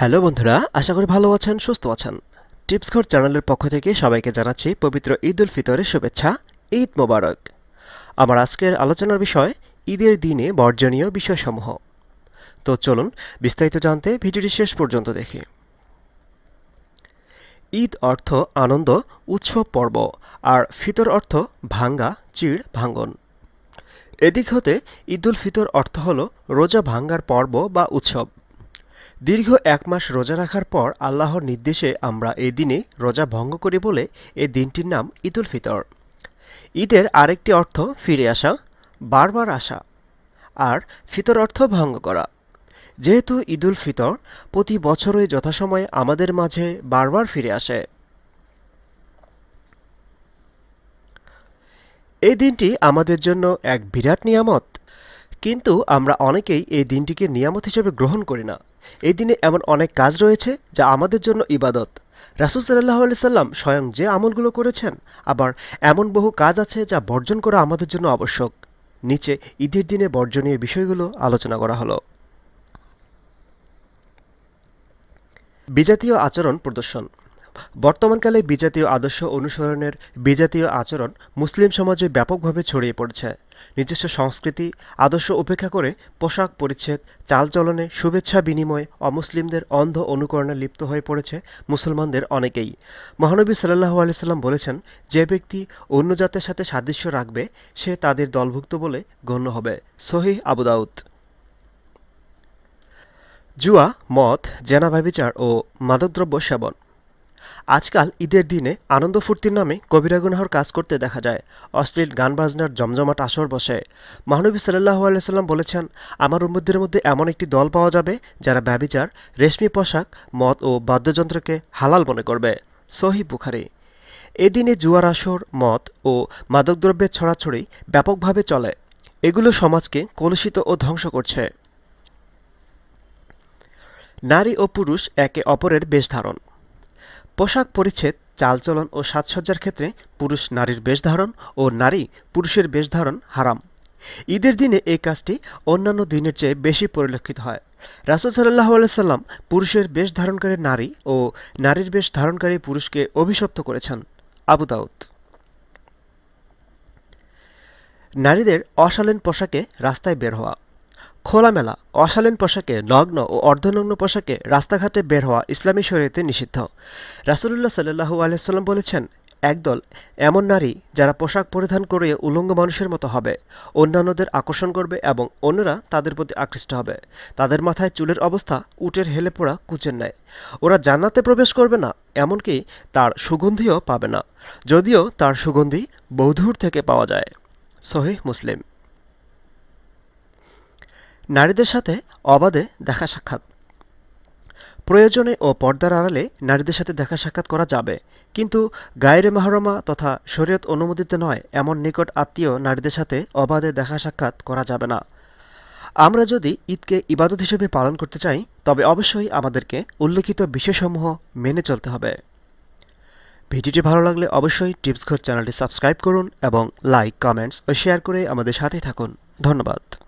Hello বন্ধুরা, আশা করি ভালো আছেন, সুস্থ আছেন। টিপস ঘর চ্যানেলের পক্ষ থেকে সবাইকে জানাচ্ছি পবিত্র ঈদ উল ফিতরের শুভেচ্ছা, ঈদ মোবারক। আমার আজকের আলোচনার বিষয়, ঈদের দিনে বর্জনীয় বিষয়সমূহ। তো চলুন বিস্তারিত জানতে ভিডিওটি শেষ পর্যন্ত দেখি। ঈদ অর্থ আনন্দ, উৎসব পর্ব, আর ফিতর অর্থ ভাঙ্গা, চিড়, ভাঙ্গন। এদিক হতে ঈদুল ফিতর অর্থ হল রোজা ভাঙ্গার পর্ব বা উৎসব। দীর্ঘ এক মাস রোজা রাখার পর আল্লাহর নির্দেশে আমরা এই দিনে রোজা ভঙ্গ করি বলে এই দিনটির নাম ঈদুল ফিতর। ঈদের আরেকটি অর্থ ফিরে আসা, বারবার আসা। আর ফিতর অর্থ ভঙ্গ করা। যেহেতু ঈদুল ফিতর প্রতি বছরই যথাসময়ে আমাদের মাঝে বারবার ফিরে আসে। এই দিনটি আমাদের জন্য এক বিরাট নিয়ামত। কিন্তু আমরা অনেকেই এই দিনটিকে নিয়ামত হিসেবে গ্রহণ করি না। এই দিনে এমন অনেক কাজ রয়েছে যা আমাদের জন্য ইবাদত। রাসুল সাল্লাহ আলি সাল্লাম স্বয়ং যে আমলগুলো করেছেন, আবার এমন বহু কাজ আছে যা বর্জন করা আমাদের জন্য আবশ্যক। নিচে ঈদের দিনে বর্জনীয় বিষয়গুলো আলোচনা করা হলো। বিজাতীয় আচরণ প্রদর্শন। বর্তমানকালে বিজাতীয় আদর্শ অনুসরণের বিজাতীয় আচরণ মুসলিম সমাজে ব্যাপকভাবে ছড়িয়ে পড়েছে। নিজস্ব সংস্কৃতি, আদর্শ উপেক্ষা করে পোশাক পরিচ্ছেদ চালচলনে শুভেচ্ছা বিনিময় অমুসলিমদের অন্ধ অনুকরণে লিপ্ত হয়ে পড়েছে মুসলমানদের অনেকেই। মহানবী সাল্লাহ আলিয়াল্লাম বলেছেন, যে ব্যক্তি অন্য জাতের সাথে সাদৃশ্য রাখবে, সে তাদের দলভুক্ত বলে গণ্য হবে। সহি আবুদাউদ জুয়া, মদ জেনা ব্যবিচার ও মাদকদ্রব্য সেবন। আজকাল ঈদের দিনে আনন্দ ফুর্তির নামে কবিরা গুনাহর কাজ করতে দেখা যায়। অশ্লীল গান বাজনার জমজমাট আসর বসে। মহানবী সাল্লাহ আলাইসাল্লাম বলেছেন, আমার উম্মদের মধ্যে এমন একটি দল পাওয়া যাবে যারা ব্যবিচার, রেশমি পোশাক, মদ ও বাদ্যযন্ত্রকে হালাল মনে করবে। সহি বুখারি। এদিনে জুয়ার আসর, মদ ও মাদকদ্রব্যের ছড়াছড়ি ব্যাপকভাবে চলে। এগুলো সমাজকে কলুষিত ও ধ্বংস করছে। নারী ও পুরুষ একে অপরের বেশ ধারণ। পোশাক পরিচ্ছেদ, চালচলন ও সাজসজ্জার ক্ষেত্রে পুরুষ নারীর বেশ ধারণ ও নারী পুরুষের বেশ ধারণ হারাম। ঈদের দিনে এই কাজটি অন্যান্য দিনের চেয়ে বেশি পরিলক্ষিত হয়। রাসুল সাল্লাহ আলাইসাল্লাম পুরুষের বেশ ধারণকারী নারী ও নারীর বেশ ধারণকারী পুরুষকে অভিশপ্ত করেছেন আবু দাউদ। নারীদের অশালীন পোশাকে রাস্তায় বের হওয়া। খোলামেলা, অশালীন পোশাকে নগ্ন ও অর্ধনগ্ন পোশাকে রাস্তাঘাটে বের হওয়া ইসলামী শরীয়তে নিষিদ্ধ। রাসুলুল্লাহ সাল্লু আলাইসাল্লাম বলেছেন, একদল এমন নারী যারা পোশাক পরিধান করে উলঙ্গ মানুষের মতো হবে, অন্যান্যদের আকর্ষণ করবে এবং অন্যরা তাদের প্রতি আকৃষ্ট হবে। তাদের মাথায় চুলের অবস্থা উটের হেলে পড়া কুচের নেয় ওরা জান্নাতে প্রবেশ করবে না, এমনকি তার সুগন্ধিও পাবে না। যদিও তার সুগন্ধি বৌধুর থেকে পাওয়া যায়। সহি মুসলিম। নারীদের সাথে অবাধে দেখা সাক্ষাৎ। প্রয়োজনে ও পর্দার আড়ালে নারীদের সাথে দেখা সাক্ষাৎ করা যাবে। কিন্তু গায়ের মাহরমা তথা শরীয়ত অনুমোদিত নয়, এমন নিকট আত্মীয় নারীদের সাথে অবাধে দেখা সাক্ষাৎ করা যাবে না। আমরা যদি ঈদকে ইবাদত হিসেবে পালন করতে চাই, তবে অবশ্যই আমাদেরকে উল্লেখিত বিষয়সমূহ মেনে চলতে হবে। ভিডিওটি ভালো লাগলে অবশ্যই টিপস ঘর চ্যানেলটি সাবস্ক্রাইব করুন এবং লাইক, কমেন্টস ও শেয়ার করে আমাদের সাথে থাকুন। ধন্যবাদ।